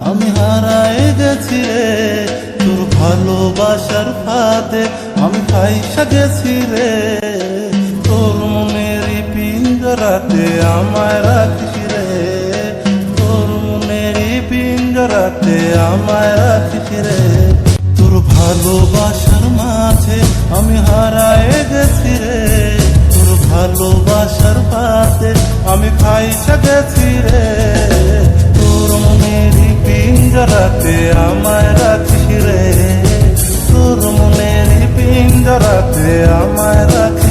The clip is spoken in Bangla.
আমি হারায় গেছি রে। তোর ভালোবাসার ফাতে আমি ফাইসা গেছি রে। তোর মনের পিঞ্জরাতে আমায় রাখিস রে। তোর মনের পিঞ্জরাতে আমায় রাখিস রে। তোর ভালোবাসার মাঝে আমি হারায় গেছি রে। তোর ভালোবাসার পাতে আমি ফাইসা গেছি রে। রাতে আমায় রাখিস রে? তোর মনের পিন্ড রাতে আমায় রাখিস